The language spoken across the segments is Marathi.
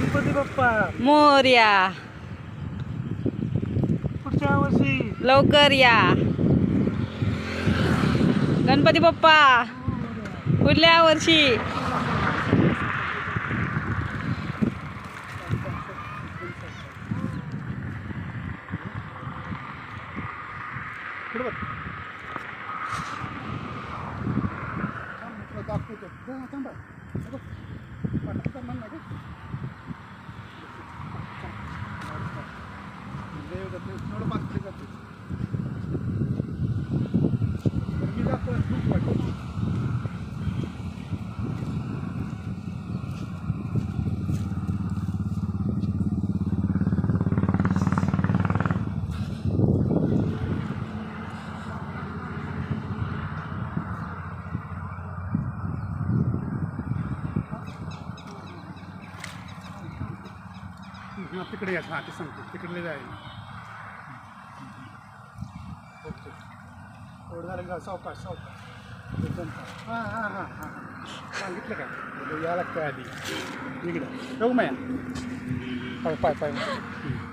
गणपती बाप्पा मोर्या पुढच्या वर्षी लवकर या गणपती बाप्पा पुढल्या वर्षी इकडे बघ थांब, तुला दाखवतो थांबा. हे बघ. पाठीचा मान नाही का? देव जातो, थोडं मागचे जातो. तर मी जातो, खूप वाटतं. हा, तिकडे या हां ते सांगतो. तिकडले जाय ओके. एवढं झालं का? सावकाश सावकाश एकदम हां हां हां हां. सांगितलं का? बोललो, या लागतं आधी. इकडं. येऊ माया. पाय पाय पाय.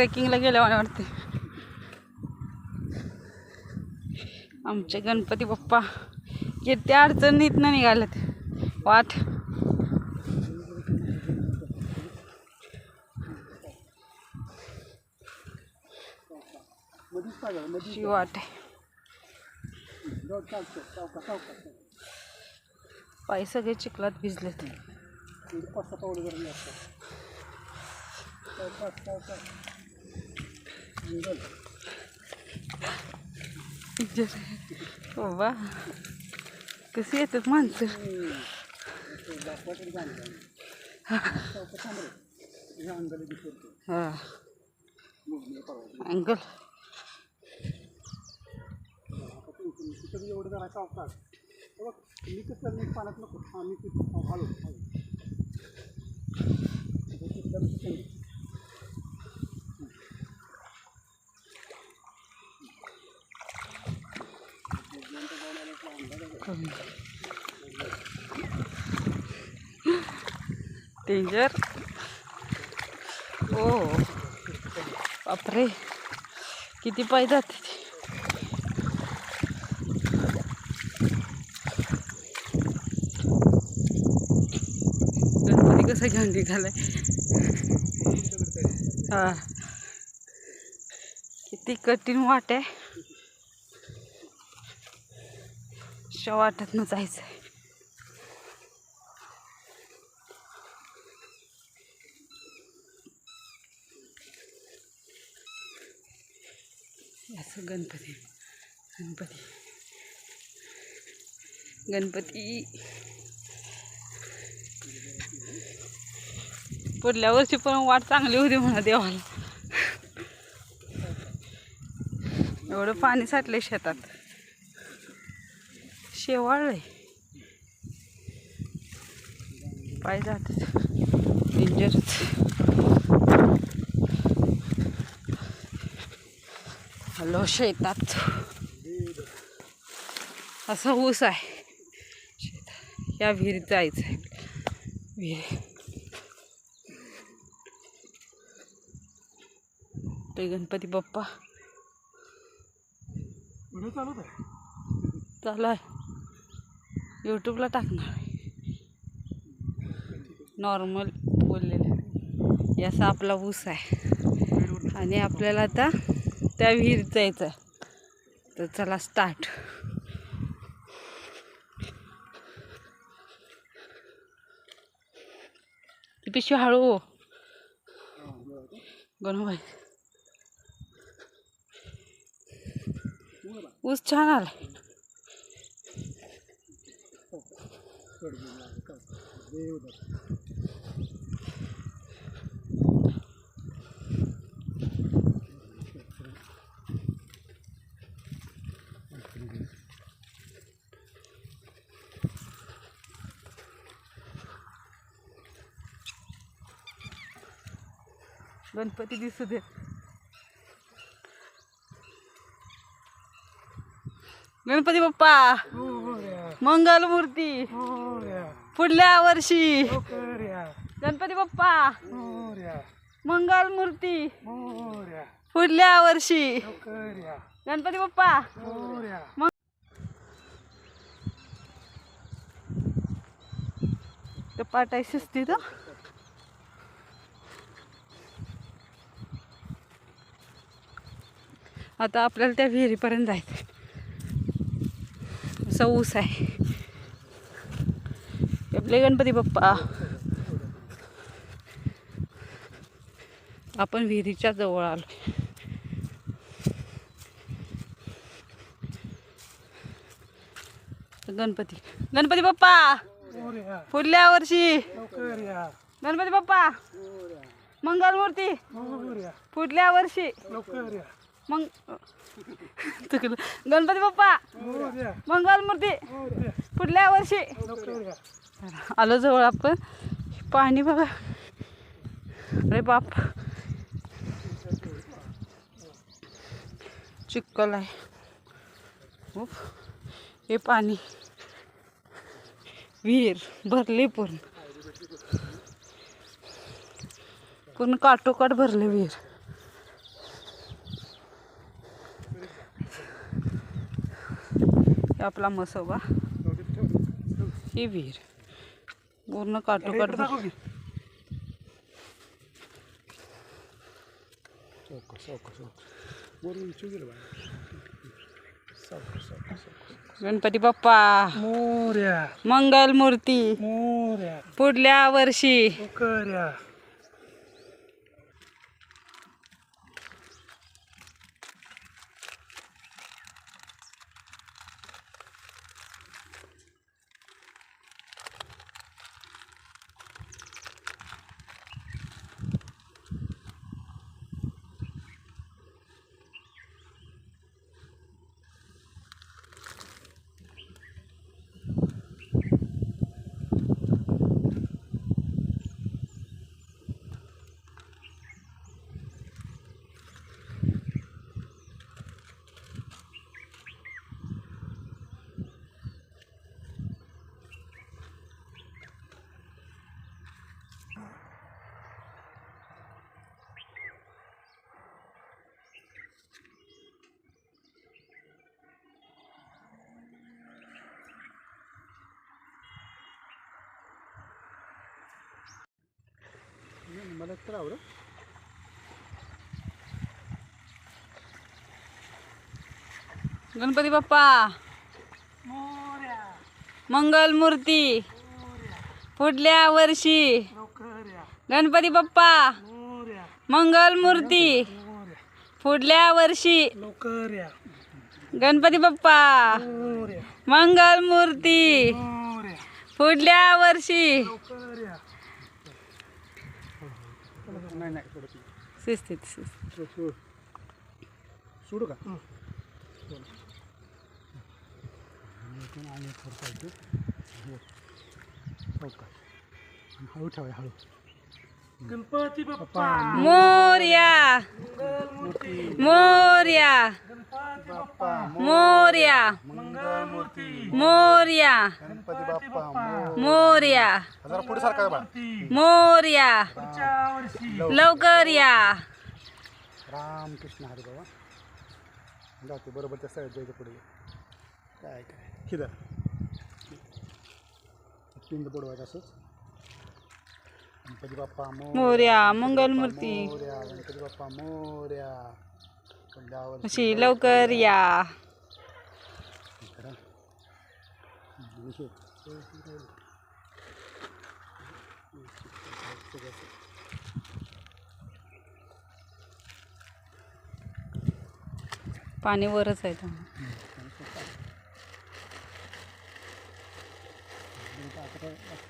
ट्रेकिंगला गेल्यावर वाटते. आमचे गणपती बाप्पा येत्या अडचणीत ना निघालेत. वाट. वाट पाय सगळे चिखलात भिजलेत. एवढी पाच सहा पावलं जरा लागतात सावकाश कशी येतात माणसं? बापाकडे जाणं सावकाश थांब आता तू एवढं जरा सावकाश हे. बघ मी कसं मी पाण्यात नको हां मी तिथं हालो हालो तिथं तिथं डेंजर ओ oh. बापरे. किती पाय जाते गणपती कसा घेऊन निघालाय? हा. किती कठीण वाट आहे. शा वाटत जायचं आहे असं गणपती गणपती. गणपती. पुढल्या वर्षी पण वाट चांगली होती म्हणा देवाला. एवढं पाणी साठले शेतात. शेवाळ पाय जातात डेंजरच हॅलो शेतात. असा ऊस आहे. शेतात या विहिरीत जायचं आहे विहीर. ते गणपती बाप्पा. आहे. चालू आहे. यूट्यूबला टाकणार नॉर्मल बोललेलं. याचा आपला ऊस आहे. आणि आपल्याला आता त्या विहीर जायचं आहे. तर चला स्टार्ट पिशवी हळू हो. गणूबाई ऊस छान आला गणपती दिसू दे गणपती बाप्पा मंगल मूर्ती पुढल्या वर्षी. गणपती बाप्पा. मोर्या मंगल मूर्ती. मोर्या पुढल्या वर्षी. गणपती बाप्पा. मोर्या ते पाटाय शिस्ती तर आता आपल्याला त्या विहिरीपर्यंत जायचं असा ऊस आहे. आपले गणपती बाप्पा. आपण विहिरीच्या जवळ आलो. गणपती. गणपती बाप्पा! पुढल्या वर्षी. गणपती बाप्पा! मंगलमूर्ती. पुढल्या वर्षी. मग चुकलं गणपती बाप्पा. मंगलमूर्ती पुढल्या वर्षी. आलो जवळ आपण. पाणी बघा. अरे बाप. चिक्कल आहे. उफ. हे पाणी. विहीर भरले पूर्ण. पूर्ण काटोकाट भरले विहीर. आपला मसोबा. ही विहीर. पूर्ण काटोकाट गणपती बाप्पा. मोर्या. मंगल मूर्ती. मोर्या. पुढल्या वर्षी. मला तर आवडत गणपती बाप्पा. मोर्या. मंगल मूर्ती पुढल्या वर्षी. लवकर या गणपती बाप्पा. मोर्या. मंगल मूर्ती पुढल्या वर्षी. लवकर या गणपती बाप्पा. मोर्या. मंगल मूर्ती पुढल्या वर्षी लवकर या नाही नाही सोडत नाही. शिस्तीत शिस्तीत. सोड सोड का आणि थोडं हळू ठेवा हळू गणपती बाप्पा. मोर्या. मोर्या. गणपती बाप्पा. मोर्या. मोर्या. गणपती बाप्पा मोर्या. मोर्या. लवकर या रामकृष्ण हरी बाबा जातो बरोबर त्या साईड जायचं पुढे. काय काय? खिदर पिंड बुडवायचं असंच. गणपती बाप्पा मोर्या मंगलमूर्ती. मोर्या गणपती बाप्पा मोर्या अशी लवकर या. पाणी वरच आहे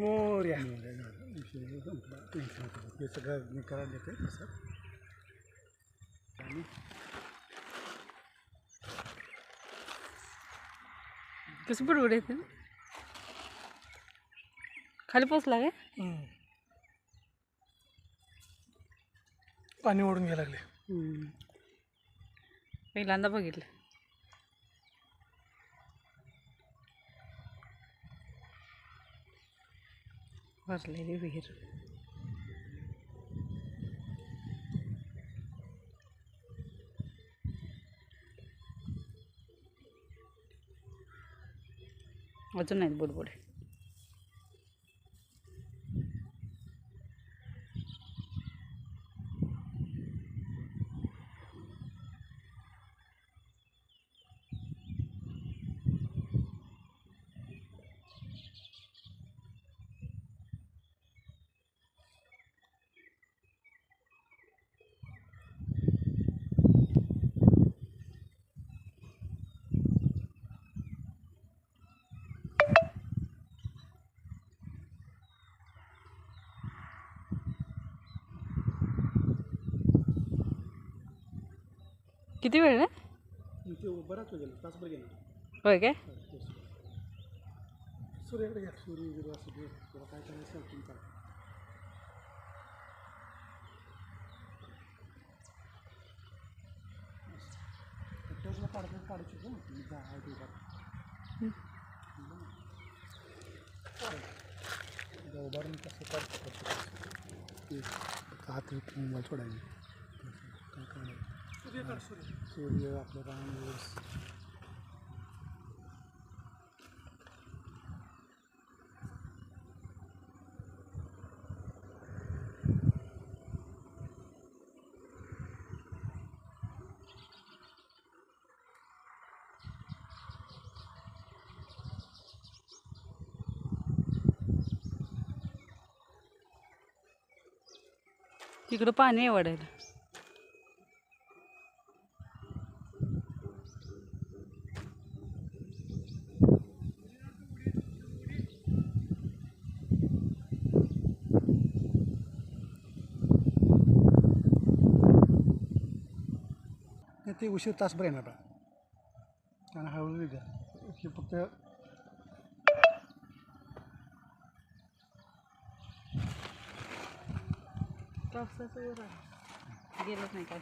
मोर्या. हे सगळं आणि कसं बुडबुडे येते खाली पोचला काय? पाणी ओढून घ्यायला लागले. पहिल्यांदा बघितलं. भरलेली विहीर. अजून आहेत बुडबुडे. किती वेळ आहे ते बराच वेळ तासभर गेला. होय काय? सूर्याकडे घ्या सूर्य वगैरे असं तुला काय करायचं असेल तुम्ही करा. एकट्याला काढतो काढू शकतो ना तुम्ही जा आहे ते उभारून कसं काढतो हात मोबाईल सोडायचे काय सूर्य आपलं राम दिवस तिकडं पाणी आहे वाढायला. ते उशीर तासभर येणार बा कारण हळूहळू द्या. हे फक्त पावसाचं वर गेलं नाही काय?